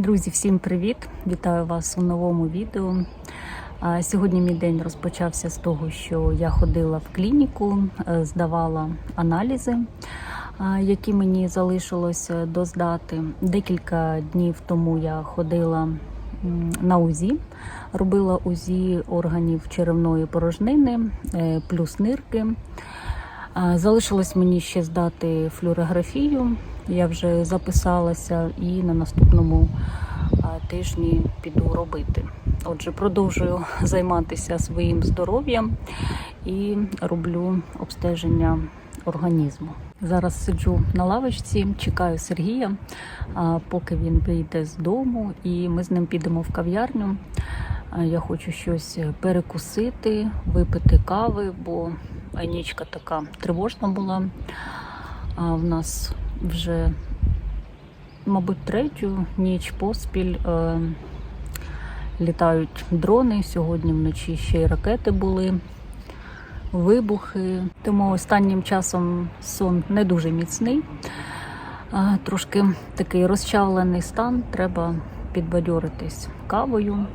Друзі, всім привіт! Вітаю вас у новому відео. Сьогодні мій день розпочався з того, що я ходила в клініку, е, здавала аналізи, які мені залишилось доздати. Декілька днів тому я ходила на УЗІ, робила УЗІ органів черевної порожнини е, плюс нирки. Залишилось мені ще здати флюорографію. Я вже записалася і на наступному тижні піду робити. Отже, продовжую займатися своїм здоров'ям і роблю обстеження організму. Зараз сиджу на лавочці, чекаю Сергія, поки він вийде з дому, і ми з ним підемо в кав'ярню. Я хочу щось перекусити, випити кави, бо нічка така тривожна була. В нас вже, мабуть, третю ніч поспіль е, літають дрони. Сьогодні вночі ще й ракети були, вибухи. Тому останнім часом сон не дуже міцний. А, трошки такий розчавлений стан. Треба підбадьоритись кавою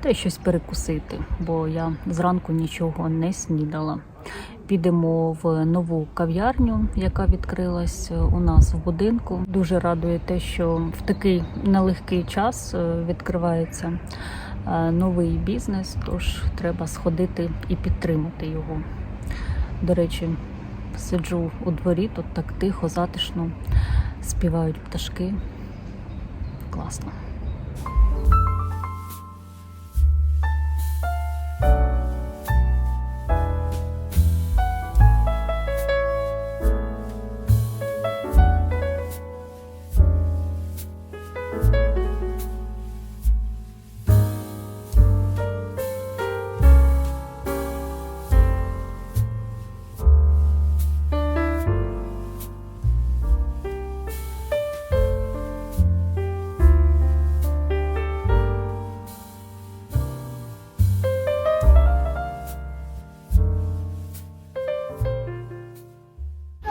та щось перекусити, бо я зранку нічого не снідала. Підемо в нову кав'ярню, яка відкрилась у нас в будинку. Дуже радує те, що в такий нелегкий час е, відкривається е, новий бізнес, тож треба сходити і підтримати його. До речі, сиджу у дворі, тут так тихо, затишно, співають пташки. Класно.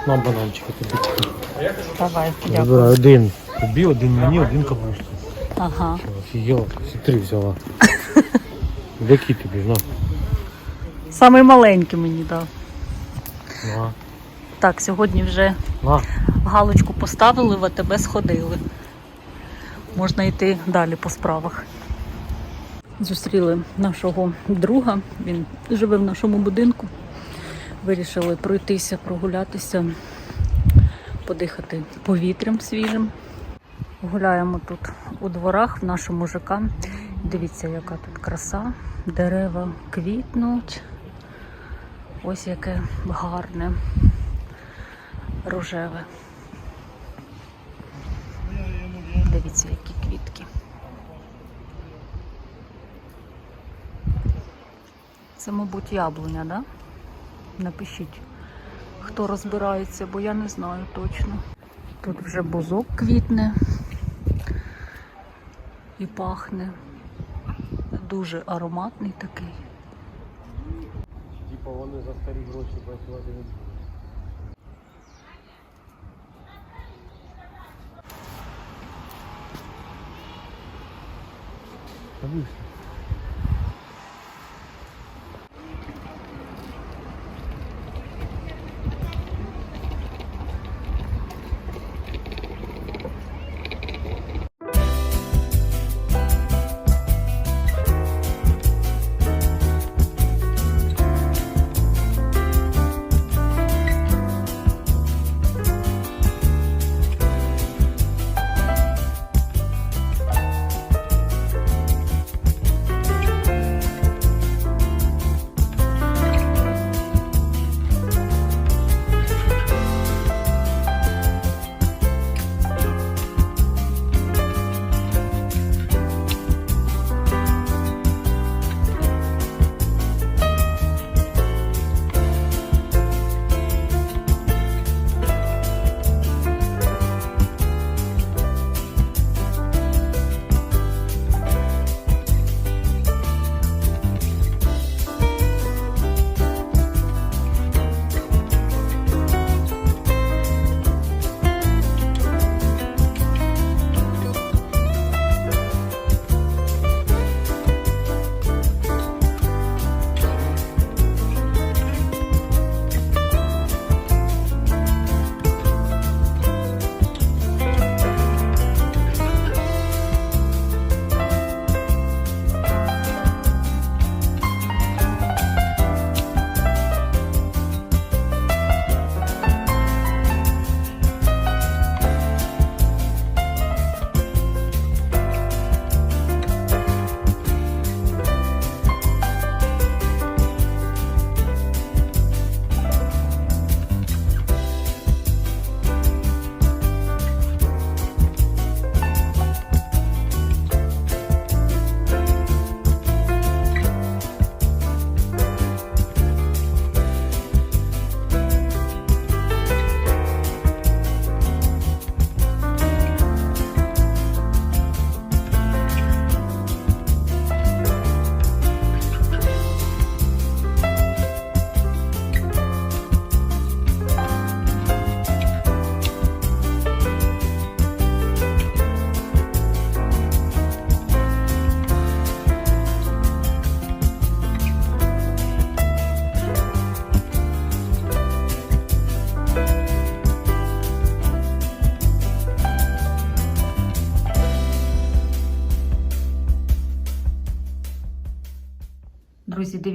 На бананчики тобі. Давай, Вибирай один. Тобі, один мені, один капусту. Ага. Офігела, всі три взяла. Які тобі, на. Самий маленький мені дав. На. Так, сьогодні вже На. галочку поставили, в АТБ сходили. Можна йти далі по справах. Зустріли нашого друга, він живе в нашому будинку. Вирішили пройтися, прогулятися, подихати повітрям свіжим. Гуляємо тут у дворах в нашому ЖК. Дивіться, яка тут краса. Дерева квітнуть. Ось яке гарне, рожеве. Дивіться, які квітки. Це, мабуть, яблуня, да? Напишіть, хто розбирається, бо я не знаю точно. Тут вже бузок квітне і пахне. Дуже ароматний такий. Типа вони за старі гроші працювати не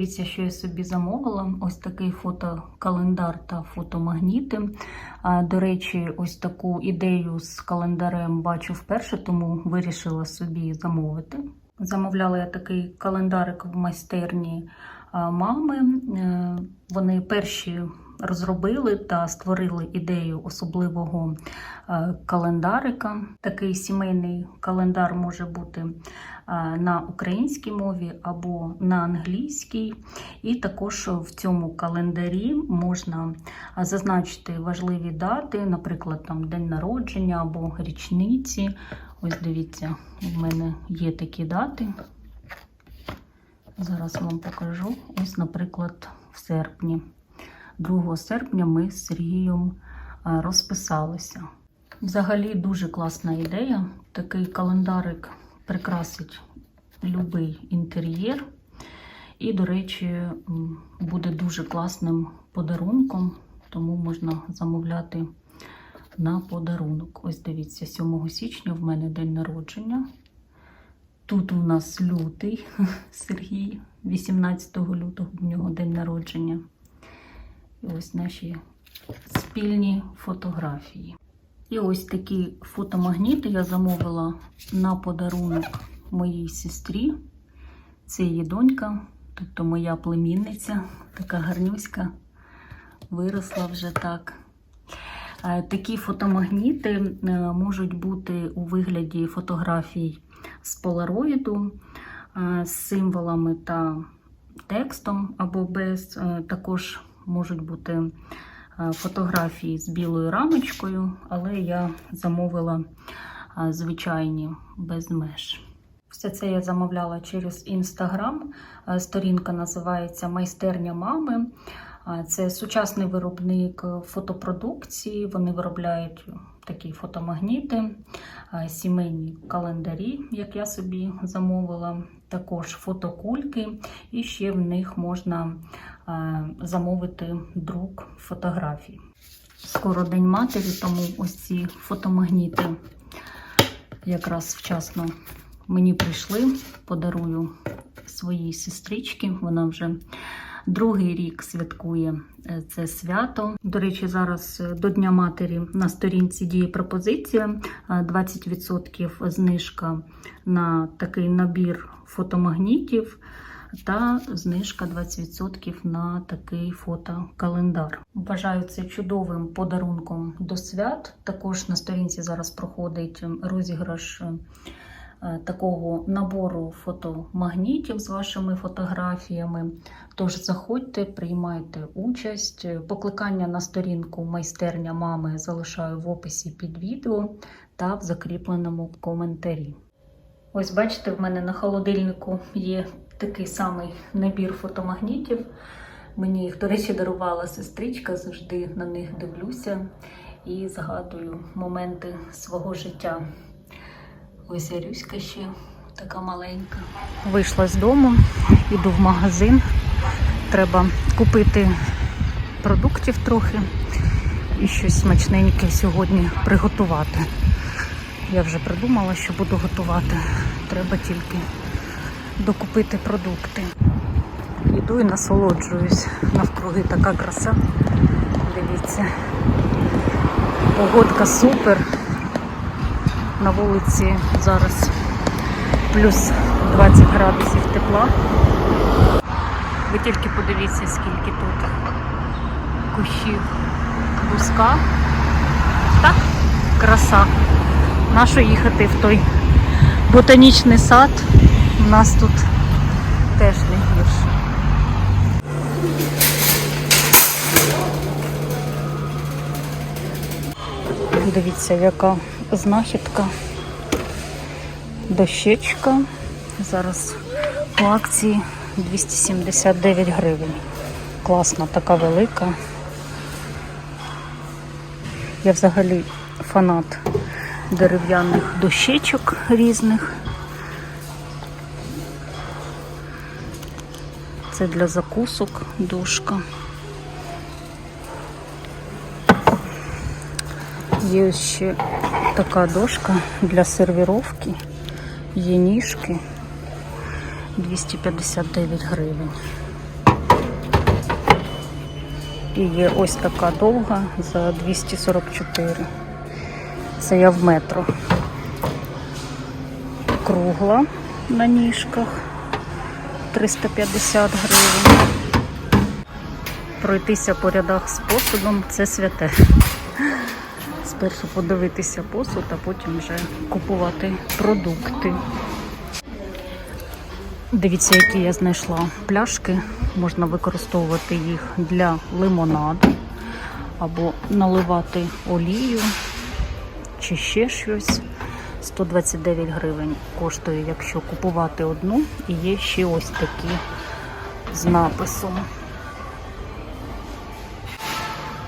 дивіться, що я собі замовила. Ось такий фотокалендар та фотомагніти. До речі, ось таку ідею з календарем бачу вперше, тому вирішила собі замовити. Замовляла я такий календарик в майстерні мами. Е, Вони перші розробили та створили ідею особливого е, календарика. Такий сімейний календар може бути е, на українській мові або на англійській. І також в цьому календарі можна е, зазначити важливі дати, наприклад, там день народження або річниці. Ось дивіться, в мене є такі дати. Зараз вам покажу. Ось, наприклад, в серпні. 2 серпня ми з Сергієм е, розписалися. Взагалі дуже класна ідея. Такий календарик прикрасить будь-який інтер'єр. І, до речі, буде дуже класним подарунком, тому можна замовляти на подарунок. Ось дивіться, 7 січня в мене день народження. Тут у нас лютий Сергій, 18 лютого в нього день народження. І ось наші спільні фотографії. І ось такі фотомагніти я замовила на подарунок моїй сестрі. Це її донька, тобто моя племінниця, така гарнюська, виросла вже так. Е, Такі фотомагніти е, можуть бути у вигляді фотографій з полароїду, е, з символами та текстом або без. Також можуть бути е, фотографії з білою рамочкою, але я замовила е, звичайні без меж. Все це я замовляла через інстаграм. Е, Сторінка називається Майстерня мами. Це сучасний виробник фотопродукції. Вони виробляють такі фотомагніти, сімейні календарі, як я собі замовила, також фотокульки, і ще в них можна е, замовити друк фотографій. Скоро День матері, тому ось ці фотомагніти якраз вчасно мені прийшли. Подарую своїй сестричці. Вона вже другий рік святкує е, це свято. До речі, зараз е, до Дня матері на сторінці діє пропозиція: е, 20% знижка на такий набір фотомагнітів. Та знижка 20% на такий фотокалендар. Вважаю це чудовим подарунком до свят. Також на сторінці зараз проходить розіграш е, такого набору фотомагнітів з вашими фотографіями. Тож заходьте, приймайте участь. Покликання на сторінку майстерня мами залишаю в описі під відео та в закріпленому коментарі. Ось бачите, в мене на холодильнику є такий самий набір фотомагнітів. Мені їх, до речі, дарувала сестричка, завжди на них дивлюся і згадую моменти свого життя. Ось Ярюська ще така маленька. Вийшла з дому, іду в магазин. Треба купити продуктів трохи і щось смачненьке сьогодні приготувати. Я вже придумала, що буду готувати. Треба тільки докупити продукти. Йду і насолоджуюсь. Навкруги така краса. Дивіться. Погодка супер. На вулиці зараз плюс 20 градусів тепла. Ви тільки подивіться, скільки тут кущів бузка. Так, краса. Нащо їхати в той ботанічний сад? У нас тут теж не гірше. Дивіться, яка знахідка. Дощечка. Зараз по акції 279 гривень. Класна, така велика. Я взагалі фанат дерев'яних дощечок різних. Це для закусок дошка. Є ще така дошка для сервіровки, є ніжки 259 гривень. І є ось така довга за 244. Це я в метро. Кругла на ніжках 350 гривень. Пройтися по рядах з посудом це святе. Спершу подивитися посуд, а потім вже купувати продукти. Дивіться, які я знайшла пляшки. Можна використовувати їх для лимонаду або наливати олію чи ще щось. 129 гривень коштує, якщо купувати одну. І є ще ось такі з написом.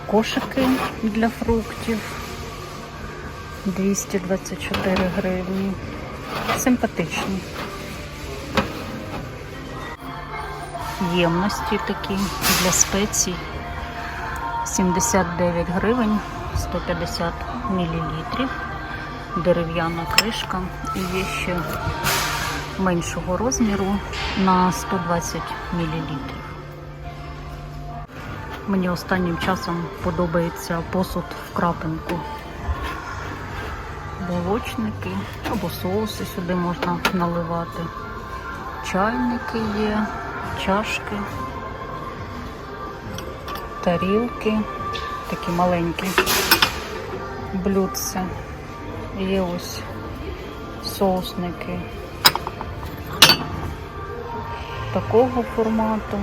Кошики для фруктів 224 гривні. Симпатичні. Ємності такі для спецій 79 гривень 150 мл. Дерев'яна кришка і є ще меншого розміру на 120 мл. Мені останнім часом подобається посуд в крапинку. Молочники або соуси сюди можна наливати. Чайники є, чашки, тарілки, такі маленькі блюдце. Є ось соусники такого формату.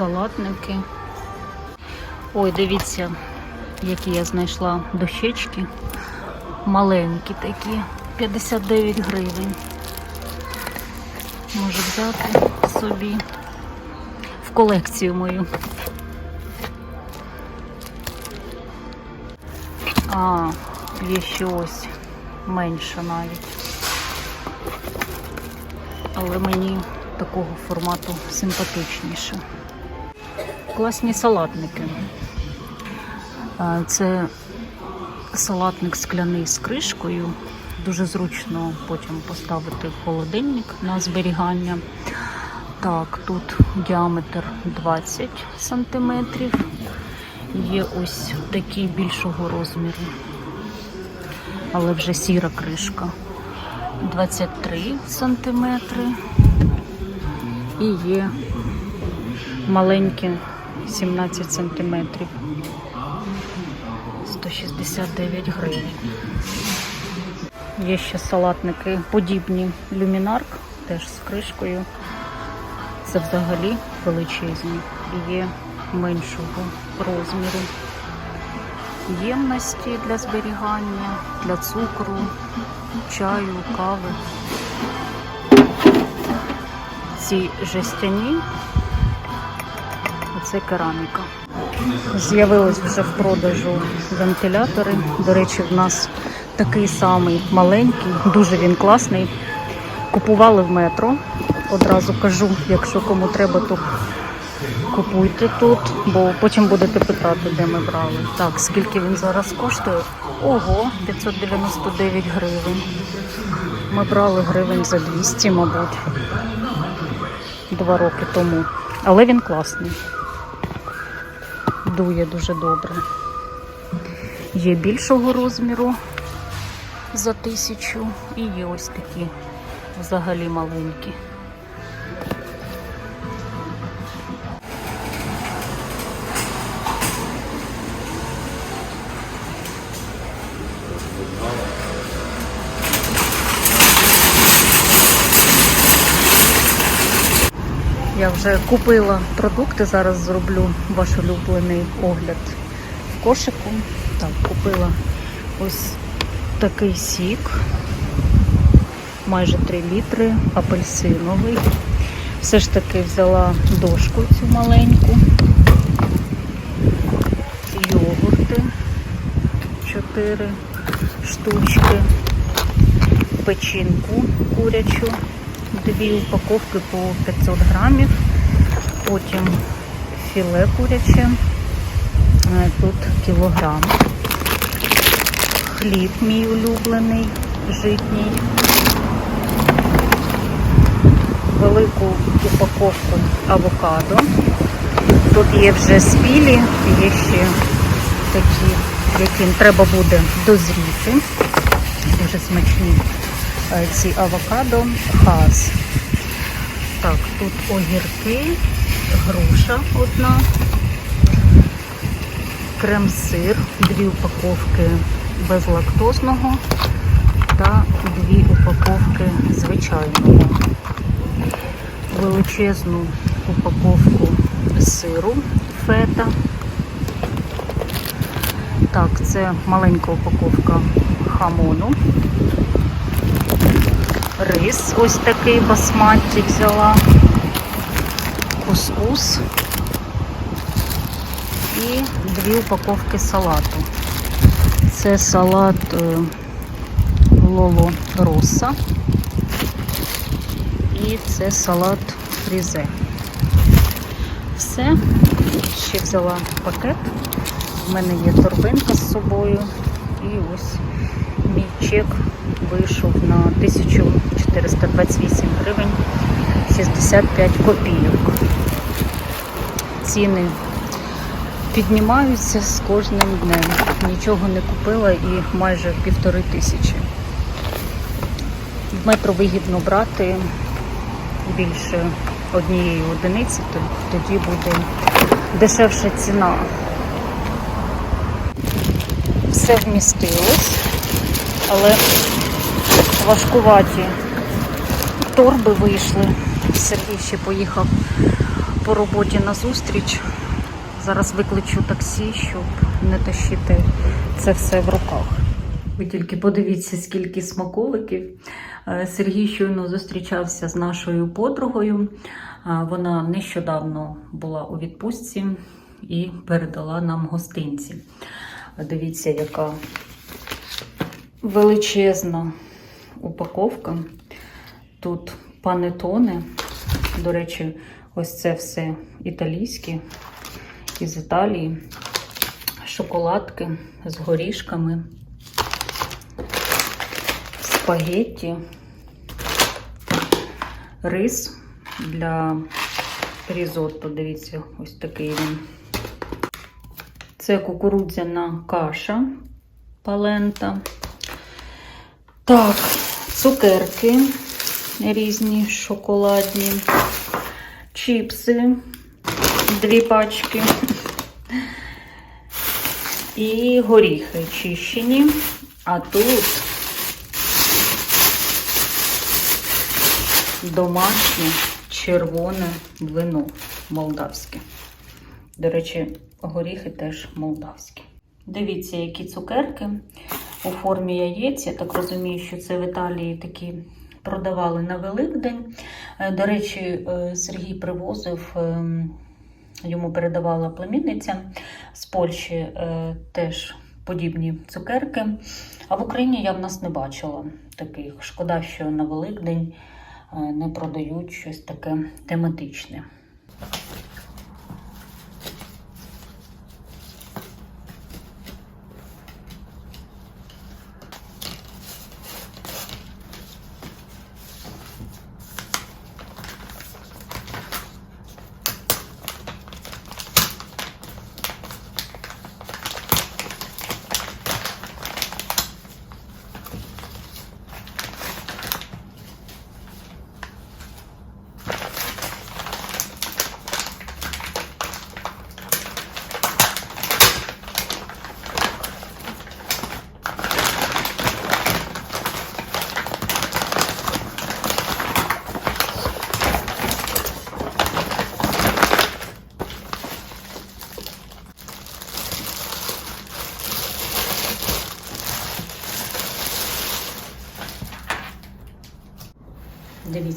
салатники. Ой, дивіться, які я знайшла дощечки. Маленькі такі, 59 гривень. Можу взяти собі в колекцію мою. А, є ще ось менша навіть. Але мені такого формату симпатичніше. Класні салатники. Це салатник скляний з кришкою. Дуже зручно потім поставити в холодильник на зберігання. Так, тут діаметр 20 сантиметрів. Є ось такий більшого розміру, але вже сіра кришка. 23 сантиметри. І є маленькі 17 сантиметрів. 169 гривень. Є ще салатники подібні люмінарк, теж з кришкою. Це взагалі величезні і є меншого розміру. Ємності для зберігання, для цукру, чаю, кави. Ці жестяні, це кераміка. З'явились вже в продажу вентилятори. До речі, в нас такий самий маленький, дуже він класний. Купували в метро. Одразу кажу, якщо кому треба, то купуйте тут, бо потім будете питати, де ми брали. Так, скільки він зараз коштує? Ого, 599 гривень. Ми брали гривень за 200, мабуть, два роки тому. Але він класний. Дує дуже добре. Є більшого розміру за тисячу і є ось такі взагалі маленькі. Вже купила продукти, зараз зроблю ваш улюблений огляд в кошику. Так, купила ось такий сік, майже 3 літри, апельсиновий. Все ж таки взяла дошку цю маленьку, йогурти 4 штучки, печінку курячу, дві упаковки по 500 грамів, потім філе куряче, е, тут кілограм, хліб мій улюблений, житній, велику упаковку авокадо. Тут є вже спілі, є ще такі, яким треба буде дозріти. Дуже смачні е, ці авокадо. Хас. Так, тут огірки, груша одна, крем-сир, дві упаковки безлактозного та дві упаковки звичайного. Величезну упаковку сиру фета. Так, це маленька упаковка хамону. Рис ось такий басматті взяла. Кускус. І дві упаковки салату. Це салат е, Лоло Роса. І це салат фрізе. Все. Ще взяла пакет. У мене є торбинка з собою. І ось мій чек вийшов на 1428 гривень 65 копійок. Ціни піднімаються з кожним днем. Нічого не купила і майже півтори тисячі. В метро вигідно брати більше однієї одиниці, то тоді буде дешевша ціна. Все вмістилось, але важкуваті торби вийшли. Сергій ще поїхав по роботі на зустріч. Зараз викличу таксі, щоб не тащити це все в руках. Ви тільки подивіться, скільки смаколиків. Е, Сергій щойно зустрічався з нашою подругою. Е, Вона нещодавно була у відпустці і передала нам гостинці. Дивіться, яка величезна упаковка. Тут панетони. До речі, ось це все італійське із Італії. Шоколадки з горішками, спагетті, рис для різотто. Дивіться, ось такий він. Це кукурудзяна каша палента. Так, цукерки різні, шоколадні, чіпси, дві пачки. І горіхи чищені. А тут домашнє червоне вино молдавське. До речі, горіхи теж молдавські. Дивіться, які цукерки у формі яєць. Я так розумію, що це в Італії такі продавали на Великдень. Е, До речі, е, Сергій привозив, ем, йому передавала племінниця з Польщі е, теж подібні цукерки. А в Україні я в нас не бачила таких. Шкода, що на Великдень е, не продають щось таке тематичне.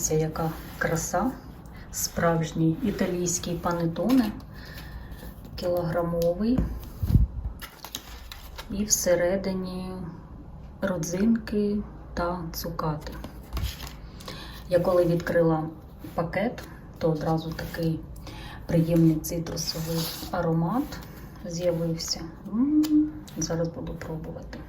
Дивіться, яка краса. Справжній італійський панетоне, кілограмовий. І всередині родзинки та цукати. Я коли відкрила пакет, то одразу такий приємний цитрусовий аромат з'явився. Зараз буду пробувати.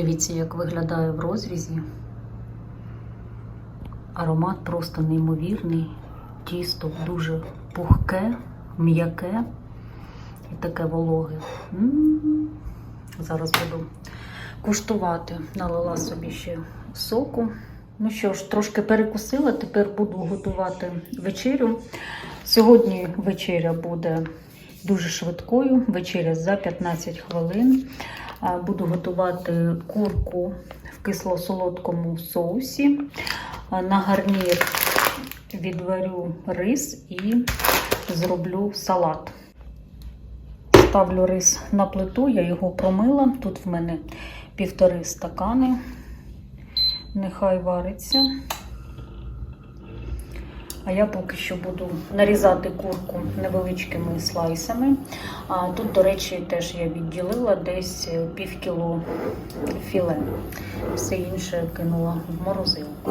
Дивіться, як виглядає в розрізі. Аромат просто неймовірний. Тісто дуже пухке, м'яке і таке вологе. М. Зараз буду куштувати. Налила собі ще соку. Ну що ж, трошки перекусила, тепер буду готувати вечерю. Сьогодні вечеря буде дуже швидкою. Вечеря за 15 хвилин. А, Буду готувати курку в кисло-солодкому соусі. На гарнір відварю рис і зроблю салат. Ставлю рис на плиту, я його промила. Тут в мене півтори стакани. Нехай вариться. А я поки що буду нарізати курку невеличкими слайсами. А тут, до речі, теж я відділила десь пів кіло філе. Все інше кинула в морозилку.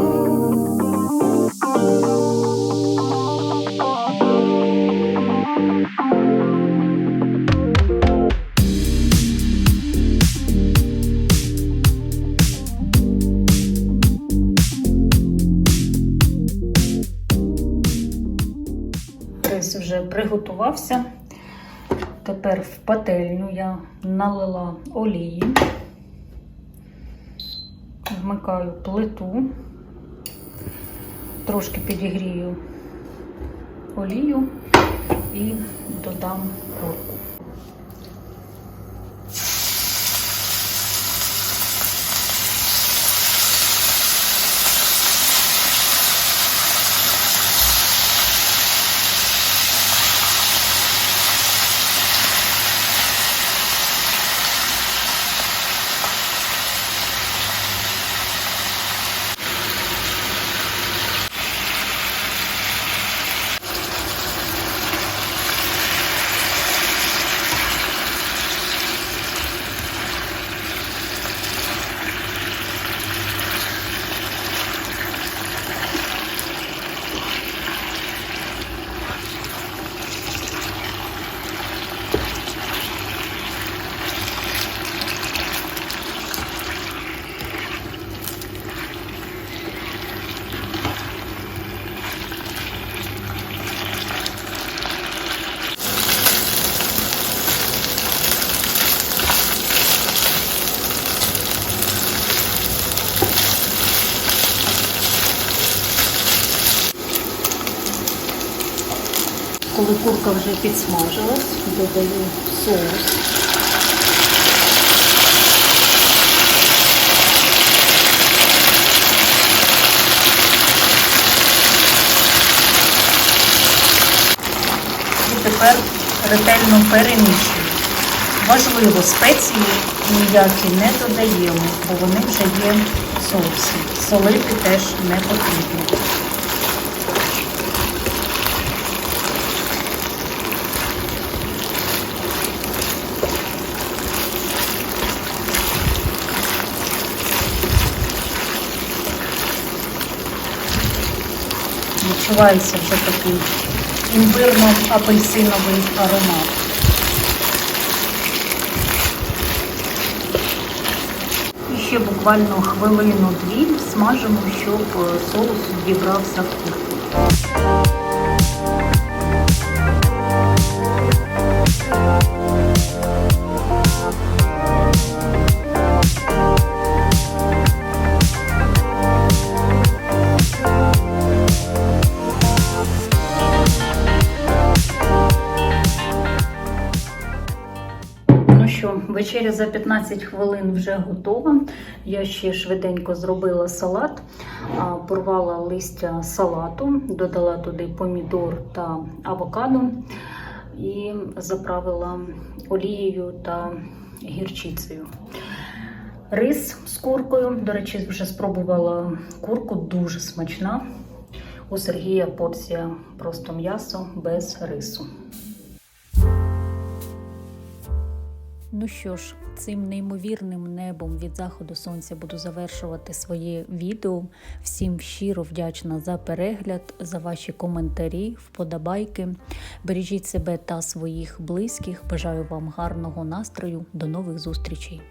Приготувався. Тепер в пательню я налила олії, вмикаю плиту, трошки підігрію олію і додам курку. Коли вже підсмажилась, додаю соус. І тепер ретельно перемішую. Важливо, спеції ніякі не додаємо, бо вони вже є в соусі. Солити теж не потрібно. Відчувається вже такий імбирно-апельсиновий аромат. І ще буквально хвилину-дві смажимо, щоб е, соус відібрався в курку. Що, вечеря за 15 хвилин вже готова. Я ще швиденько зробила салат, порвала листя салату, додала туди помідор та авокадо і заправила олією та гірчицею. Рис з куркою. До речі, вже спробувала курку, дуже смачна. У Сергія порція просто м'ясо без рису. Ну що ж, цим неймовірним небом від заходу сонця буду завершувати своє відео. Всім щиро вдячна за перегляд, за ваші коментарі, вподобайки. Бережіть себе та своїх близьких. Бажаю вам гарного настрою. До нових зустрічей.